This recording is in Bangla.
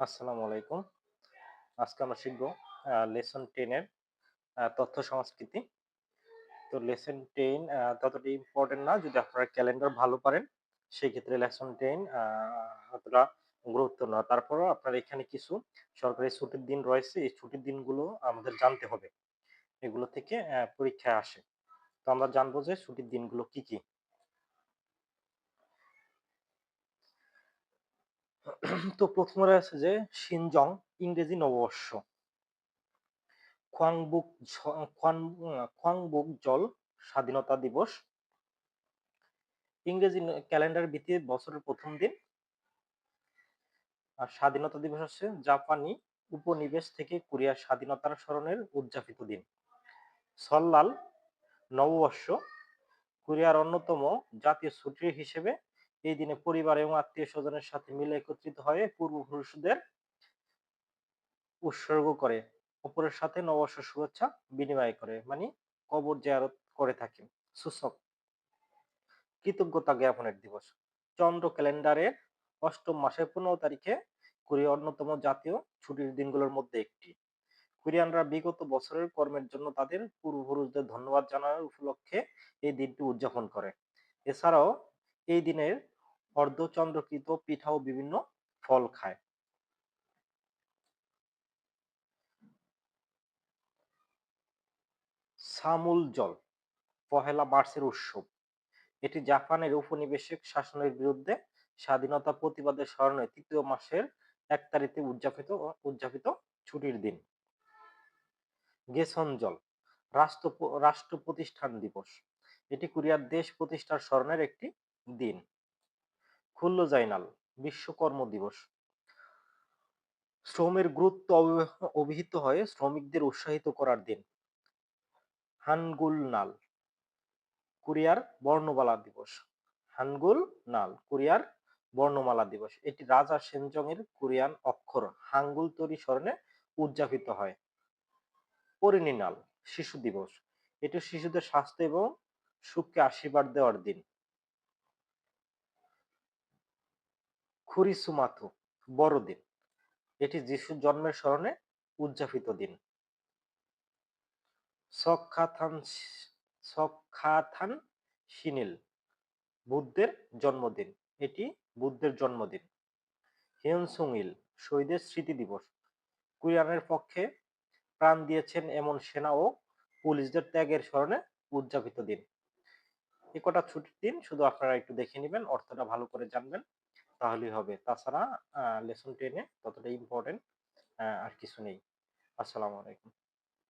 আসসালামু আলাইকুম। আজকে আমরা শিখব লেসন 10 এর আ তথ্য সংস্কৃতি। তো লেসন 10 আ ততটা ইম্পোর্টেন্ট না যদি আপনারা ক্যালেন্ডার ভালো পারেন, সেক্ষেত্রে লেসন 10 আ অতটা গুরুত্ব না। তারপরেও আপনার এখানে কিছু সরকারি ছুটির দিন রয়েছে। এই ছুটির দিনগুলো আমাদের জানতে হবে। এগুলো থেকে পরীক্ষায় আসে। তো আমরা জানব যে ছুটির দিনগুলো কি, কি? তো ১ম এ আছে যে শিনজং, ইংরেজি নববর্ষ। খোয়াংবুক খোয়ান আ স্বাধীনতা দিবস। ইংরেজি ক্যালেন্ডার ভিত্তিক বছরের প্রথম দিন। আর স্বাধীনতা দিবস হচ্ছে জাপানি উপনিবেশ থেকে কোরিয়ার স্বাধীনতার স্মরণের উদযাপিত দিন। সল্লাল নববর্ষ কোরিয়ার অন্যতম জাতীয় ছুটি হিসেবে এই দিনে পরিবার এবং আত্মীয়-স্বজনের সাথে মিলে একত্রিত হয়ে পূর্বপুরুষদের উৎসর্গ করে। অপরের সাথে নববর্ষ শুভেচ্ছা বিনিময় করে। মানে কবর জিয়ারত করে থাকে। সূচক কৃতজ্ঞতা জ্ঞাপনের দিবস। চন্দ্র ক্যালেন্ডারের অষ্টম মাসের ১৫ তারিখে কোরিয়ার অন্যতম জাতীয় ছুটির দিনগুলোর মধ্যে একটি। কোরিয়ানরা বিগত বছরের কর্মের জন্য তাদের পূর্বপুরুষদের ধন্যবাদ জানানোর উপলক্ষে এই দিনটি উদযাপন করে। এছাড়াও এই দিনের অর্ধচন্দ্রকৃত পিঠা ও বিভিন্ন ফল খায়। সামুল জল, পহেলা মার্চের উৎসব। এটি জাপানের উপনিবেশিক শাসনের বিরুদ্ধে স্বাধীনতা প্রতিবাদের স্মরণে তৃতীয় মাসের এক তারিখে উদযাপিত উদযাপিত ছুটির দিন। গেসন জল, রাষ্ট্র রাষ্ট্র প্রতিষ্ঠান দিবস। এটি কোরিয়ার দেশ প্রতিষ্ঠার স্মরণের একটি দিন। খুল্লজাইনাল বিশ্ব কর্ম দিবস। শ্রমের গুরুত্ব অভিহিত হয়ে শ্রমিকদের উৎসাহিত করার দিন। হানগুল নাল কোরিয়ার বর্ণমালা দিবস। হানগুল নাল কোরিয়ার বর্ণমালা দিবস। এটি রাজা সেনজং এর কোরিয়ান অক্ষর হাঙ্গুল তৈরি স্মরণে উদযাপিত হয়। পরিণীনাল, শিশু দিবস। এটি শিশুদের স্বাস্থ্য এবং সুখকে আশীর্বাদ দেওয়ার দিন। খুরিসুমাথু বড়দিন। এটি যিশুর জন্মের স্মরণে উদযাপিত দিন। সখ্যাথান শিনিল, বুদ্ধের জন্মদিন। এটি বুদ্ধের জন্মদিন। হিয়নসুং-ইল শহীদের স্মৃতি দিবস। কোরিয়ানের পক্ষে প্রাণ দিয়েছেন এমন সেনা ও পুলিশদের ত্যাগের স্মরণে উদযাপিত দিন। এ কটা ছুটির দিন, শুধু আপনারা একটু দেখে নেবেন, অর্থটা ভালো করে জানবেন তাহলেই হবে। তাছাড়া লেসন 10 এ ততটা ইম্পর্টেন্ট আর কিছু নেই। আসসালামু আলাইকুম।